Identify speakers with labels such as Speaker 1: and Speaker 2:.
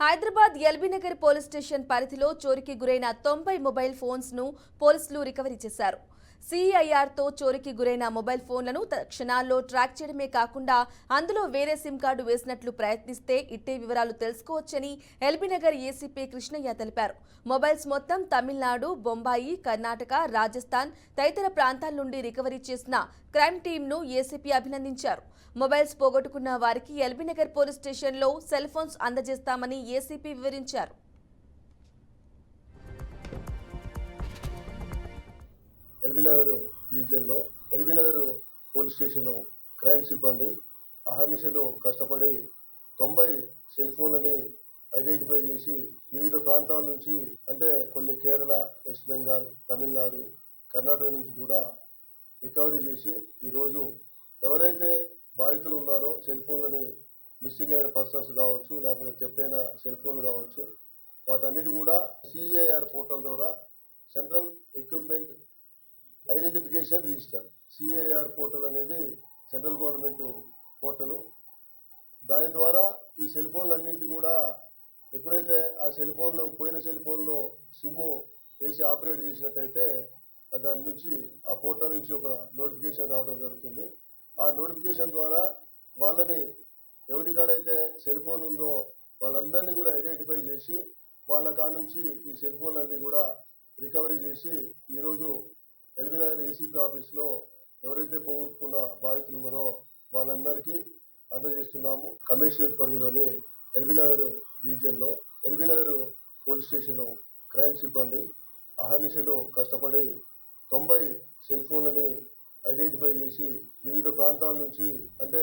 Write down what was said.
Speaker 1: Hyderabad LB Nagar police station పరిధిలో చోరీకి గురైన తొంభై మొబైల్ ఫోన్స్ను పోలీసులు రికవరీ చేశారు. సీఐఆర్తో చోరికి చోరీకి గురైన మొబైల్ ఫోన్లను క్షణాల్లో ట్రాక్ చేయడమే కాకుండా అందులో వేరే సిమ్ కార్డు వేసినట్లు ప్రయత్నిస్తే ఇట్టే వివరాలు తెలుసుకోవచ్చని ఎల్బీనగర్ ఏసీపీ కృష్ణయ్య తెలిపారు. మొబైల్స్ మొత్తం తమిళనాడు బొంబాయి కర్ణాటక రాజస్థాన్ తదితర ప్రాంతాల నుండి రికవరీ చేసిన క్రైమ్ టీంను ఏసీపీ అభినందించారు. మొబైల్స్ పోగొట్టుకున్న వారికి ఎల్బీనగర్ పోలీస్ స్టేషన్లో సెల్ ఫోన్స్ అందజేస్తామని ఏసీపీ వివరించారు.
Speaker 2: ఎల్బీనగర్ డివిజన్లో ఎల్బీనగర్ పోలీస్ స్టేషన్ క్రైమ్ సిబ్బంది అహర్నిశలు కష్టపడి తొంభై సెల్ ఫోన్లని ఐడెంటిఫై చేసి వివిధ ప్రాంతాల నుంచి అంటే కొన్ని కేరళ వెస్ట్ బెంగాల్ తమిళనాడు కర్ణాటక నుంచి కూడా రికవరీ చేసి ఈరోజు ఎవరైతే బాధితులు ఉన్నారో సెల్ ఫోన్లని మిస్సింగ్ అయిన పర్సన్స్ కావచ్చు లేకపోతే థెఫ్ట్ అయిన సెల్ ఫోన్లు కావచ్చు వాటన్నిటి కూడా సిఐఆర్ పోర్టల్ ద్వారా central equipment identification register CAR portal అనేది సెంట్రల్ గవర్నమెంట్ పోర్టలు. దాని ద్వారా ఈ సెల్ ఫోన్లన్నింటి కూడా ఎప్పుడైతే ఆ సెల్ ఫోన్లో పోయిన సెల్ ఫోన్లో సిమ్ వేసి ఆపరేట్ చేసినట్టయితే దాని నుంచి ఆ పోర్టల్ నుంచి ఒక నోటిఫికేషన్ రావడం జరుగుతుంది. ఆ నోటిఫికేషన్ ద్వారా వాళ్ళని ఎవరికాడైతే సెల్ ఫోన్ ఉందో వాళ్ళందరినీ కూడా ఐడెంటిఫై చేసి వాళ్ళ కాడ నుంచి ఈ సెల్ ఫోన్లన్నీ కూడా రికవరీ చేసి ఈరోజు ఎల్బీనగర్ ఏసీపీ ఆఫీస్లో ఎవరైతే పోగొట్టుకున్న బాధితులు ఉన్నారో వాళ్ళందరికీ అందజేస్తున్నాము. కమిషనరేట్ పరిధిలోని ఎల్బీనగర్ డివిజన్లో ఎల్బీనగర్ పోలీస్ స్టేషన్ క్రైమ్ సిబ్బంది అహర్నిశలు కష్టపడి తొంభై సెల్ ఫోన్లని ఐడెంటిఫై చేసి వివిధ ప్రాంతాల నుంచి అంటే